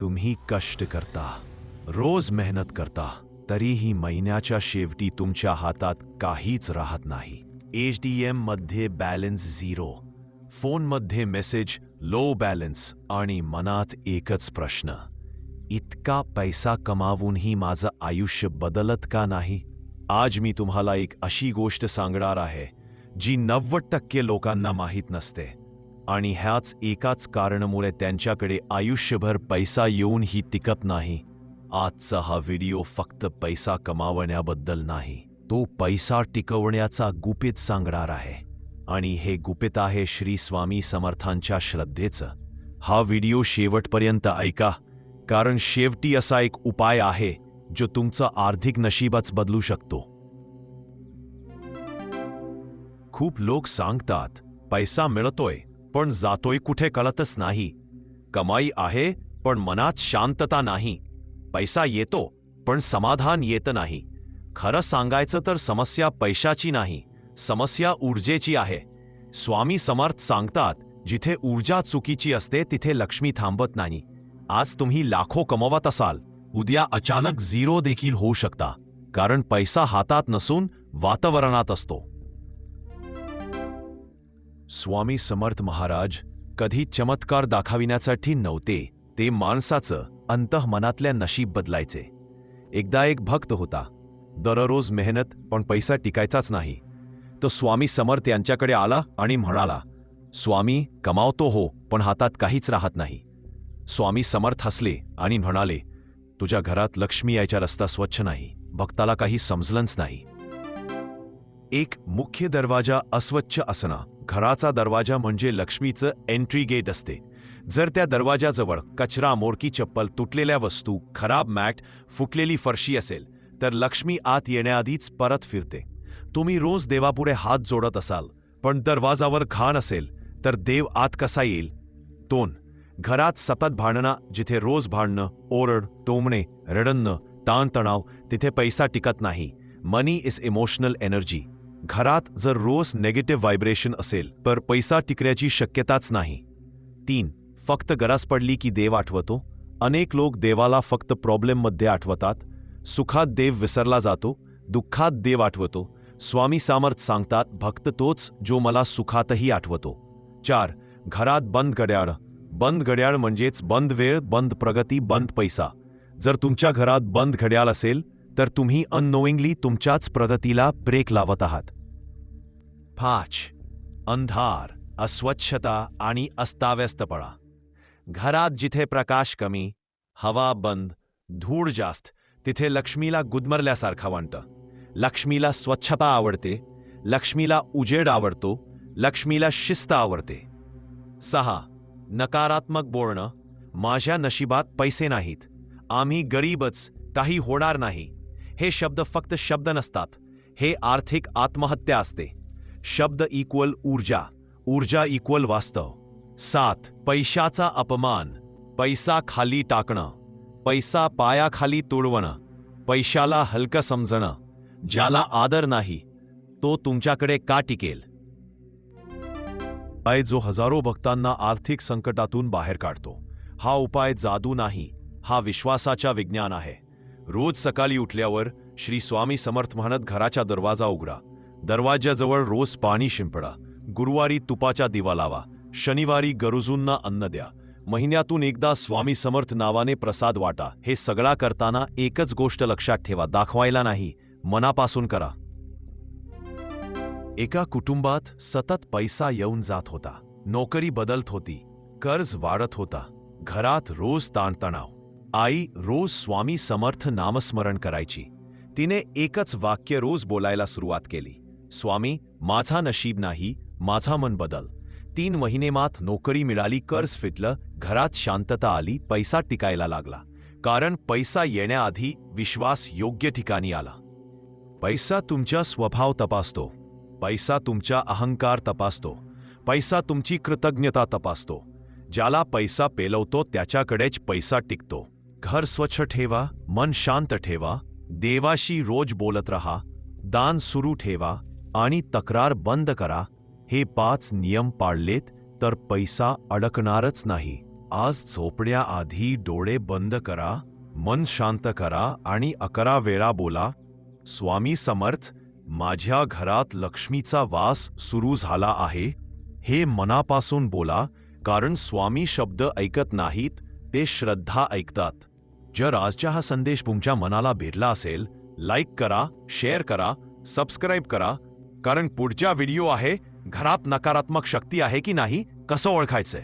तुम्ही कष्ट करता रोज मेहनत करता तरीही महिन्याच्या शेवटी तुमच्या हातात काहीच राहत नाही. एच डी एममध्ये बॅलन्स झिरो फोनमध्ये मेसेज लो बॅलन्स आणि मनात एकच प्रश्न. इतका पैसा कमावूनही माझं आयुष्य बदलत का नाही? आज मी तुम्हाला एक अशी गोष्ट सांगणार आहे जी नव्वद टक्के लोकांना माहीत नसते. आणि ह्याच एकाच कारणामुळे त्यांच्याकडे आयुष्यभर पैसा येऊनही टिकत नाही. आजचा हा व्हिडिओ फक्त पैसा कमावण्याबद्दल नाही. तो पैसा टिकवण्याचा गुपित सांगणार आहे. आणि हे गुपित आहे श्री स्वामी समर्थांच्या श्रद्धेचं. हा व्हिडिओ शेवटपर्यंत ऐका कारण शेवटी असा एक उपाय आहे जो तुमचं आर्थिक नशीबच बदलू शकतो. खूप लोक सांगतात पैसा मिळतोय. पण जातोय कुठे कळतच नाही. कमाई आहे पण मनात शांतता नाही. पैसा येतो पण समाधान येत नाही. खरं सांगायचं तर समस्या पैशाची नाही समस्या ऊर्जेची आहे. स्वामी समर्थ सांगतात जिथे ऊर्जा चुकीची असते तिथे लक्ष्मी थांबत नाही. आज तुम्ही लाखो कमवत असाल उद्या अचानक झिरो देखील होऊ शकता. कारण पैसा हातात नसून वातावरणात असतो. स्वामी समर्थ महाराज कधी चमत्कार दाखविण्यासाठी नव्हते ते माणसाचं अंतःमनातल्या नशीब बदलायचे. एकदा एक भक्त होता. दररोज मेहनत पण पैसा टिकायचाच नाही. तो स्वामी समर्थ यांच्याकडे आला आणि म्हणाला स्वामी कमावतो हो पण हातात काहीच राहत नाही. स्वामी समर्थ हसले आणि म्हणाले तुझ्या घरात लक्ष्मी यायचा रस्ता स्वच्छ नाही भक्ताला काही समजलंच नाही. एक मुख्य दरवाजा अस्वच्छ असणं घराचा दरवाजा म्हणजे लक्ष्मीचं एंट्री गेट असते. जर त्या दरवाजाजवळ कचरा मोरकी चप्पल तुटलेल्या वस्तू खराब मॅट फुटलेली फरशी असेल तर लक्ष्मी आत येण्याआधीच परत फिरते. तुम्ही रोज देवापुढे हात जोडत असाल पण दरवाजावर घाण असेल तर देव आत कसा येईल? दोन घरात सतत भांडणा जिथे रोज भांडणं ओरड टोमणे रडणं ताणतणाव तिथे पैसा टिकत नाही. मनी इज इमोशनल एनर्जी घरात जर रोज नेगेटिव्ह व्हायब्रेशन असेल तर पैसा टिकण्याची शक्यताच नाही. तीन फक्त गरज पडली की देव आठवतो. अनेक लोक देवाला फक्त प्रॉब्लेममध्ये आठवतात. सुखात देव विसरला जातो दुःखात देव आठवतो. स्वामी सामर्थ सांगतात भक्त तोच जो मला सुखातही आठवतो. चार घरात बंद घड्याळ. बंद घड्याळ म्हणजेच बंद वेळ बंद प्रगती बंद पैसा. जर तुमच्या घरात बंद घड्याळ असेल तर तुम्ही अननोईंगली तुमच्याच प्रगतीला ब्रेक लावत आहात. पाच अंधार अस्वच्छता आणि अस्ताव्यस्तपणा. घरात जिथे प्रकाश कमी हवा बंद धूळ जास्त तिथे लक्ष्मीला गुदमरल्यासारखं वाटतं. लक्ष्मीला स्वच्छता आवडते लक्ष्मीला उजेड आवडतो लक्ष्मीला शिस्त आवडते. सहा नकारात्मक बोलणं माझ्या नशिबात पैसे नाहीत आम्ही गरीबच काही होणार नाही. हे शब्द फक्त शब्द नसतात हे आर्थिक आत्महत्या असते. शब्द इक्वल ऊर्जा. ऊर्जा इक्वल वास्तव. सात पैशाचा अपमान. पैसा खाली टाकणं. पैसा पायाखाली तुडवणं. पैशाला हलकं समजणं. ज्याला आदर नाही तो तुमच्याकडे का टिकेल? उपाय जो हजारो भक्तांना आर्थिक संकटातून बाहेर काढतो. हा उपाय जादू नाही हा विश्वासाचा विज्ञान आहे. रोज सकाळी उठल्यावर श्री स्वामी समर्थ म्हणत घराचा दरवाजा उघडा. दरवाजाजवळ रोज पाणी शिंपडा. गुरुवारी तुपाचा दिवा लावा. शनिवारी गरजूंना अन्न द्या. महिन्यातून एकदा स्वामी समर्थ नावाने प्रसाद वाटा. हे सगळा करताना एकच गोष्ट लक्षात ठेवा दाखवायला नाही. मनापासून करा. एका कुटुंबात सतत पैसा येऊन जात होता. नोकरी बदलत होती. कर्ज वाढत होता. घरात रोज ताणतणाव. आई रोज स्वामी समर्थ नामस्मरण करायची. तिने एकच वाक्य रोज बोलायला सुरुवात केली. स्वामी माझा नशीब नाही माझा मन बदल. तीन महिने मात नोकरी मिळाली कर्ज फिटलं घरात शांतता आली पैसा टिकायला लागला. कारण पैसा येण्याआधी विश्वास योग्य ठिकाणी आला. पैसा तुमचा स्वभाव तपासतो. पैसा तुमचा अहंकार तपासतो. पैसा तुमची कृतज्ञता तपासतो. ज्याला पैसा पेलवतो त्याच्याकडेच पैसा टिकतो. घर स्वच्छ ठेवा मन शांत ठेवा देवाशी रोज बोलत रहा दान सुरू ठेवा आणि तक्रार बंद करा. हे पाच नियम पाळलेत तर पैसा अडकणारच नाही. आज झोपण्याआधी डोळे बंद करा मन शांत करा आणि अकरा वेळा बोला स्वामी समर्थ माझ्या घरात लक्ष्मीचा वास सुरू झाला आहे. हे मनापासून बोला कारण स्वामी शब्द ऐकत नाहीत ते श्रद्धा ऐकतात. जर आजचा हा संदेश तुमच्या मनाला भेटला असेल लाईक करा शेअर करा सबस्क्राईब करा कारण पुढचा व्हिडिओ आहे घरात नकारात्मक शक्ती आहे की नाही कसं ओळखायचंय